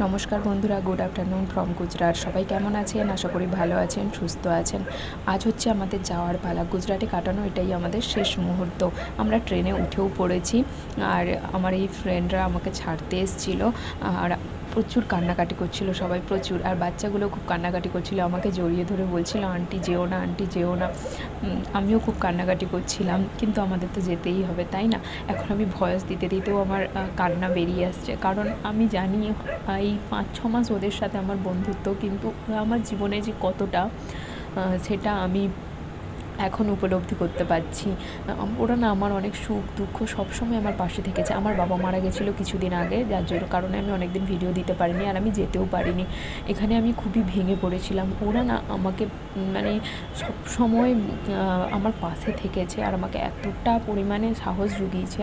নমস্কার বন্ধুরা good afternoon from Gujarat সবাই কেমন আছেন? আশা করি ভালো আছেন, সুস্থ আছেন। আজ হচ্ছে আমাদের যাওয়ার পালা। গুজরাটে কাটানো এটাই আমাদের শেষ মুহূর্ত। আমরা ট্রেনে উঠেও পড়েছি। আর আমার এই ফ্রেন্ডরা আমাকে ছাড়তে এসেছিল। আর প্রচুর কান্নাকাটি করছিল, সবাই প্রচুর। আর বাচ্চাগুলো খুব কান্নাকাটি করছিল, আমাকে জড়িয়ে ধরে বলছিল, আন্টি, যেও না, আন্টি, যেও না। আমিও খুব কান্নাকাটি করছিলাম, কিন্তু আমাদের তো যেতেই হবে, তাই না? এখন আমি ভয়েস দিতে দিতেও আমার কান্না বেরিয়ে আসছে। কারণ আমি জানি এই পাঁচ, ছ মাস ওদের সাথে আমার বন্ধুত্ব, কিন্তু আমার জীবনে যে কতটা সেটা আমি এখন উপলব্ধি করতে পারছি। ওরা না আমার অনেক সুখ, দুঃখ সবসময় আমার পাশে থেকেছে। আমার বাবা মারা গেছিল কিছুদিন আগে, যার জন্য কারণে আমি অনেকদিন ভিডিও দিতে পারিনি আর আমি যেতেও পারিনি। এখানে আমি খুবই ভেঙে পড়েছিলাম। ওরা না আমাকে মানে সব সময় আমার পাশে থেকেছে আর আমাকে এতটা পরিমাণে সাহস জুগিয়েছে।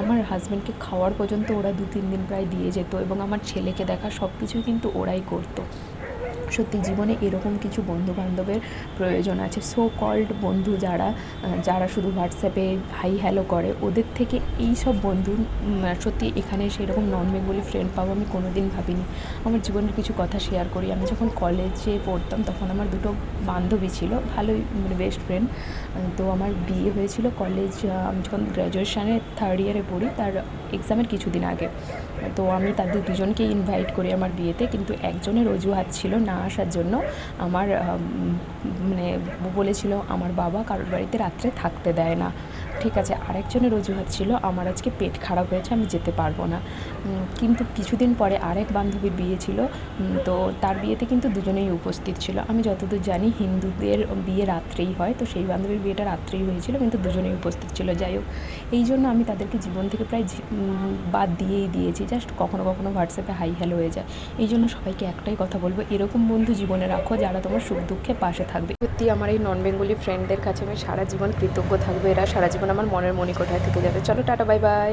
আমার হাজব্যান্ডকে খাওয়ার পর্যন্ত ওরা দু তিন দিন প্রায় দিয়ে যেত এবং আমার ছেলেকে দেখা সব কিছুই কিন্তু ওরাই করতো। সত্যি জীবনে এরকম কিছু বন্ধু বান্ধবের প্রয়োজন আছে। সো কল্ড বন্ধু যারা যারা শুধু হোয়াটসঅ্যাপে হাই হ্যালো করে, ওদের থেকে এই সব বন্ধু সত্যি এখানে সেরকম নন বেঙ্গলি ফ্রেন্ড পাবো আমি কোনো দিন ভাবিনি। আমার জীবনের কিছু কথা শেয়ার করি। আমি যখন কলেজে পড়তাম তখন আমার দুটো বান্ধবী ছিল, ভালোই মানে বেস্ট ফ্রেন্ড তো আমার বিয়ে হয়েছিল কলেজ আমি যখন গ্র্যাজুয়েশানে থার্ড ইয়ারে পড়ি, তার এক্সামের কিছুদিন আগে। তো আমি তাদের দুজনকে ইনভাইট করি আমার বিয়েতে, কিন্তু একজনের অজুহাত ছিল না আসার জন্য আমার মানে বলেছিল আমার বাবা কারোর বাড়িতে রাত্রে থাকতে দেয় না। ঠিক আছে, আরেকজনের অজুহাত ছিল, আমার আজকে পেট খারাপ হয়েছে, আমি যেতে পারব না। কিন্তু কিছুদিন পরে আরেক বান্ধবীর বিয়ে ছিল তো তার বিয়েতে কিন্তু দুজনেই উপস্থিত ছিল। আমি যতদূর জানি হিন্দুদের বিয়ে রাত্রেই হয়, তো সেই বান্ধবীর বিয়েটা রাত্রেই হয়েছিল, কিন্তু দুজনেই উপস্থিত ছিল। যাই হোক, এই জন্য আমি তাদেরকে জীবন থেকে প্রায় বাদ দিয়েই দিয়েছি, জাস্ট কখনো কখনো হোয়াটসঅ্যাপে হাই হ্যালো হয়ে যায়। এই জন্য সবাইকে একটাই কথা বলব, এরকম বন্ধু জীবনে রাখো যারা তোমার সুখ দুঃখে পাশে থাকবে। সত্যি আমার এই নন বেঙ্গলি ফ্রেন্ডদের কাছে আমি সারা জীবন কৃতজ্ঞ থাকবে। এরা সারা জীবন আমার মনের মনিকোঠায় থেকে যাবে। চলো, টাটা বাই বাই